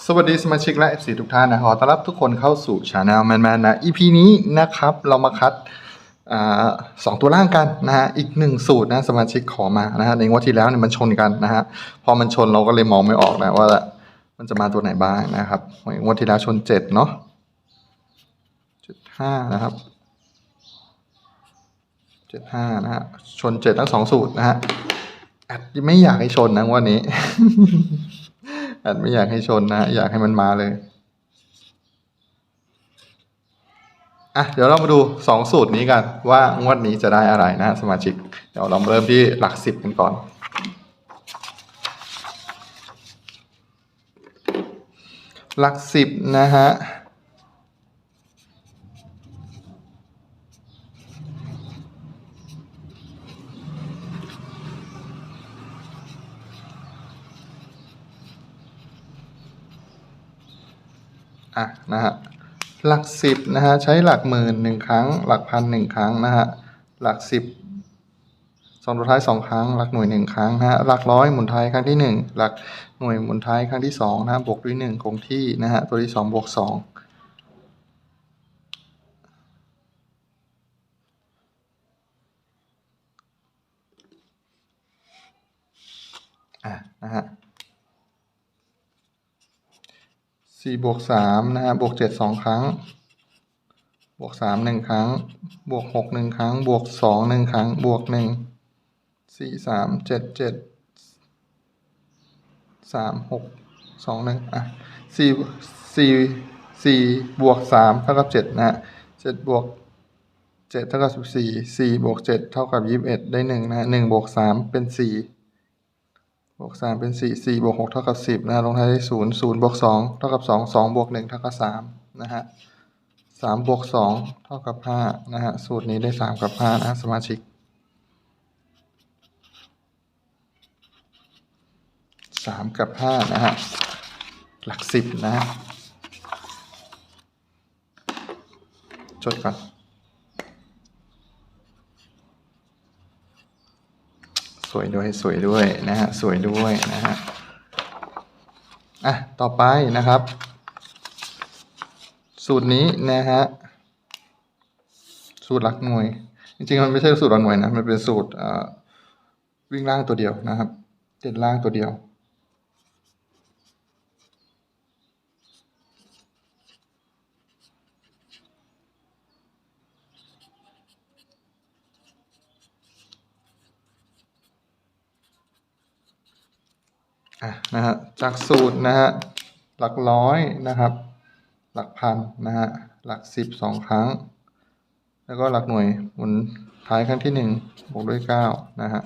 สวัสดีสมาชิกและ FC ทุกท่านนะขอต้อนรับทุกคนเข้าสู่ช anel แมนแมนนะ EP นี้นะครับเรามาคัดอสองตัวล่างกันนะฮะอีกหนึ่งสูตรนะสมาชิกขอมานะฮะในงวดที่แล้วเนี่ยมันชนกันนะฮะพอมันชนเราก็เลยมองไม่ออกนะว่ามันจะมาตัวไหนบ้างนะครับงวดที่แล้วชนเจ็ดเนาะจ็ดห้านะครับเจ็ดห้านะฮะชนเจ็ดทั้งสองสูตรนะฮะไม่อยากให้ชนนะงวันนี้ อดไม่อยากให้ชนนะ อยากให้มันมาเลยอะเดี๋ยวเรามาดูสองสูตรนี้กันว่างวดนี้จะได้อะไรนะ สมาชิก เดี๋ยวเราเริ่มที่หลักสิบกันก่อนหลักสิบนะฮะ อะนะฮะหลักสิบนะฮะใช้หลักหมื่นหนึ่งครั้ง หลักพันหนึ่งครั้งนะฮะหลักสิบสองตัวท้ายสองครั้ง หลักหน่วยหนึ่งครั้งนะฮะหลักร้อยหมุนท้ายครั้งที่หนึ่งหลักหน่วยหมุนท้ายครั้งที่สองนะฮะบวกด้วยหนึ่งคงที่นะฮะตัวที่สองบวกสองอะนะฮะ สี่บวกสามนะฮะบวกเจ็ดสองครั้ง บวกสามหนึ่งครั้ง บวกหกหนึ่งครั้ง บวกสองหนึ่งครั้ง บวกหนึ่งสี่สามเจ็ดเจ็ดสามหกสองหนึ่งอะสี่สี่สี่บวกสามเท่ากับเจ็ดนะฮะเจ็ดบวกเจ็ดเท่ากับสิบสี่สี่บวกเจ็ดเท่ากับยี่สิบเอ็ดได้หนึ่งนะฮะหนึ่งบวกสามเป็นสี่ บวกสามเป็นสี่สี่บวกหกเท่ากับสิบนะฮะลงท้ายด้วยศูนย์ศูนย์บวกสองเท่ากับสองสองบวกหนึ่งเท่ากับสามนะฮะสามบวกสองเท่ากับห้านะฮะสูตรนี้ได้สามกับห้านะฮะสมาชิกสามกับห้านะฮะหลักสิบนะฮะจดก่อน สวยด้วยสวยด้วยนะฮะสวยด้วยนะฮะอะต่อไปนะครับ สูตรนี้นะฮะสูตรหลักหน่วย จริงๆมันไม่ใช่สูตรหลักหน่วยนะมันเป็นสูตรวิ่งล่างตัวเดียวนะครับเด่นล่างตัวเดียว อะนะฮะจากสูตรนะฮะหลักร้อยนะครับ หลักพันนะฮะหลักสิบสองครั้ง แล้วก็หลักหน่วยหมุนท้ายครั้งที่หนึ่งบวกด้วยเก้านะฮะ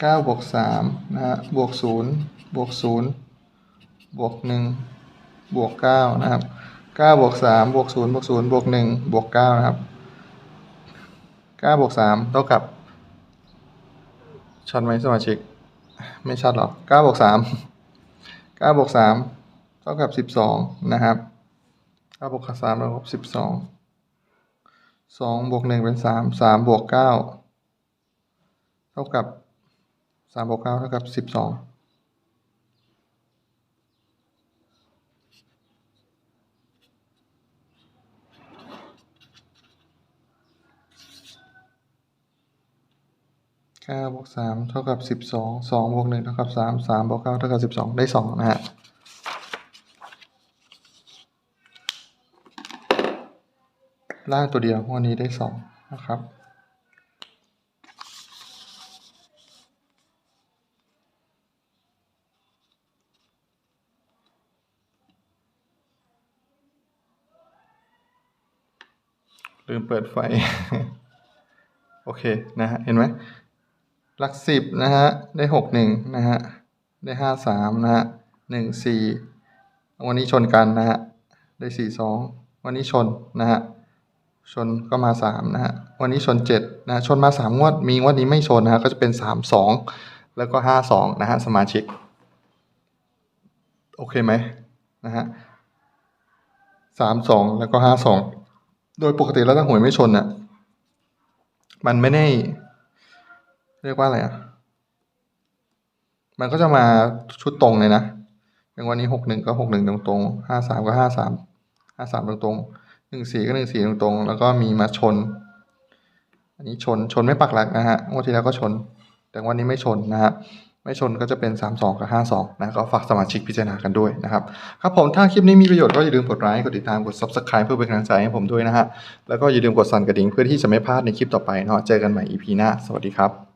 เก้าบวกสามนะฮะบวกศูนย์บวกศูนย์บวกหนึ่งบวกเก้านะครับเก้าบวกสามบวกศูนย์บวกศูนย์บวกหนึ่งบวกเก้านะครับเก้าบวกสามเท่ากับ ชัดไหมสมาชิก ไม่ชัดหรอกเก้าบวกสามเก้าบวกสามเท่ากับสิบสองนะครับเก้าบวกสามเท่ากับสิบสองสองบวกหนึ่งเป็นสามสามบวกเก้าเท่ากับสามบวกเก้าเท่ากับสิบสอง เก้าบวกสามเท่ากับสิบสองสองบวกหนึ่งเท่ากับสามสามบวกเก้าเท่ากับสิบสองได้สองนะฮะล่างตัวเดียววันนี้ได้สองนะครับลืมเปิดไฟ โอเค นะฮะ เห็นไหม หลักสิบนะฮะได้หกหนึ่งนะฮะได้ห้าสามนะฮะหนึ่งสี่วันนี้ชนกันนะฮะได้สี่สองวันนี้ชนนะฮะชนก็มาสามนะฮะวันนี้ชนเจ็ดนะชนมาสามงวดมีงวดนี้ไม่ชนนะฮะก็จะเป็นสามสองแล้วก็ห้าสองนะฮะสมาชิก โอเคไหมนะฮะสามสองแล้วก็ห้าสองโดยปกติแล้วถ้าหวยไม่ชนน่ะมันไม่ได้ เรียกว่าอะไรอะ มันก็จะมาชุดตรงเลยนะอย่างวันนี้หกหนึ่งก็หกหนึ่งตรงตรงห้าสามก็ห้าสามห้าสามตรงตรงหนึ่งสี่ก็หนึ่งสี่ตรงตรงแล้วก็มีมาชน อันนี้ชนชนไม่ปักหลักนะฮะงวดที่แล้วก็ชน แต่วันนี้ไม่ชนนะฮะไม่ชนก็จะเป็น 3 2 กับ 5 2 นะก็ฝากสมาชิกพิจารณากันด้วยนะครับ ครับผมถ้าคลิปนี้มีประโยชน์ก็อย่าลืมกดไลค์กดติดตามกด subscribe เพื่อเป็นกำลังใจให้ผมด้วยนะฮะแล้วก็อย่าลืมกดสั่นกระดิ่งเพื่อที่จะไม่พลาดในคลิปต่อไปเนาะเจอกันใหม่ EP หน้า สวัสดีครับ